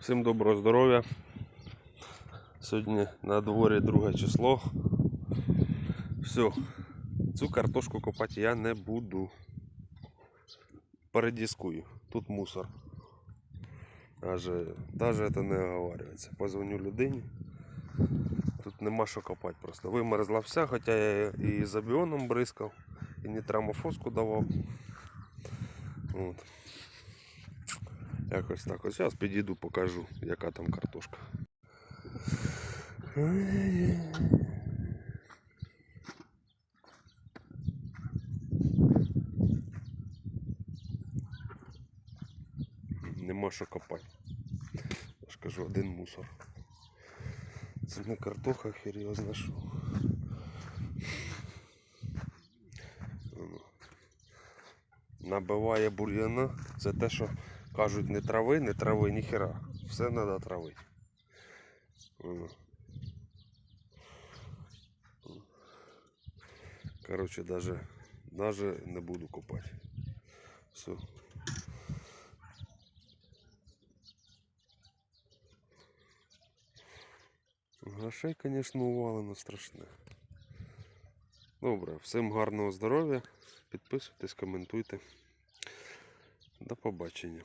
Всім доброго здоров'я. Сьогодні на дворі друге число. Все, цю картошку копати я не буду. Передіскую. Тут мусор. Даже, даже это не оговарюється. Позвоню людині. Тут нема що копати просто. Вимерзла вся, хоча я і з абіоном бризкав, і нітрамофоску давав. От. Якось так. Ось зараз підійду, покажу, яка там картошка. Нема що копати. Я ж кажу, один мусор. Це не картоха, хер його зна що. Набиває бур'яна. Це те, що кажуть, не трави, не трави, ніхера. Все треба травити. Короче, даже, даже не буду копати. Все. Грошей, звісно, увалено страшне. Добре, всім гарного здоров'я. Підписуйтесь, коментуйте. До побачення.